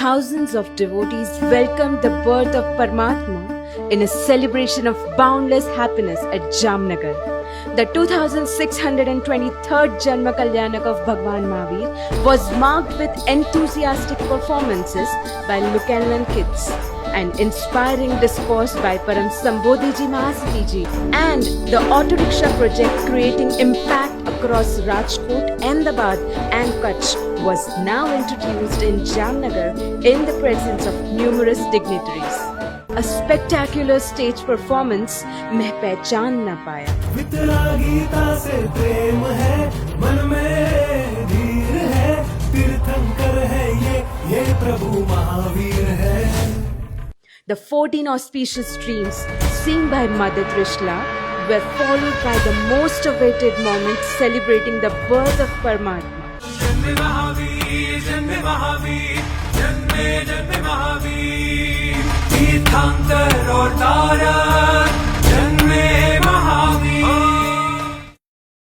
thousands of devotees welcomed the birth of Paramatma in a celebration of boundless happiness at Jamnagar. The 2623rd Janma Kalyanak of Bhagwan Mahavir was marked with enthusiastic performances by Lukanlan kids and inspiring discourse by Param Sambodhiji Mahasati ji and the auto rickshaw project creating impact across Rajkot, Ahmedabad and Kutch was now introduced in Jamnagar in the presence of numerous dignitaries. A spectacular stage performance मैं पहचान ना पाया वितरा गीता से प्रेम है मन में धीर है तीर्थंकर है ये ये प्रभु महावीर है The 14 auspicious streams seen by Mother Trishla were followed by the most awaited moment celebrating the birth of Paramatma. Mahavir, Mahavir, तीर्थंकर और तारा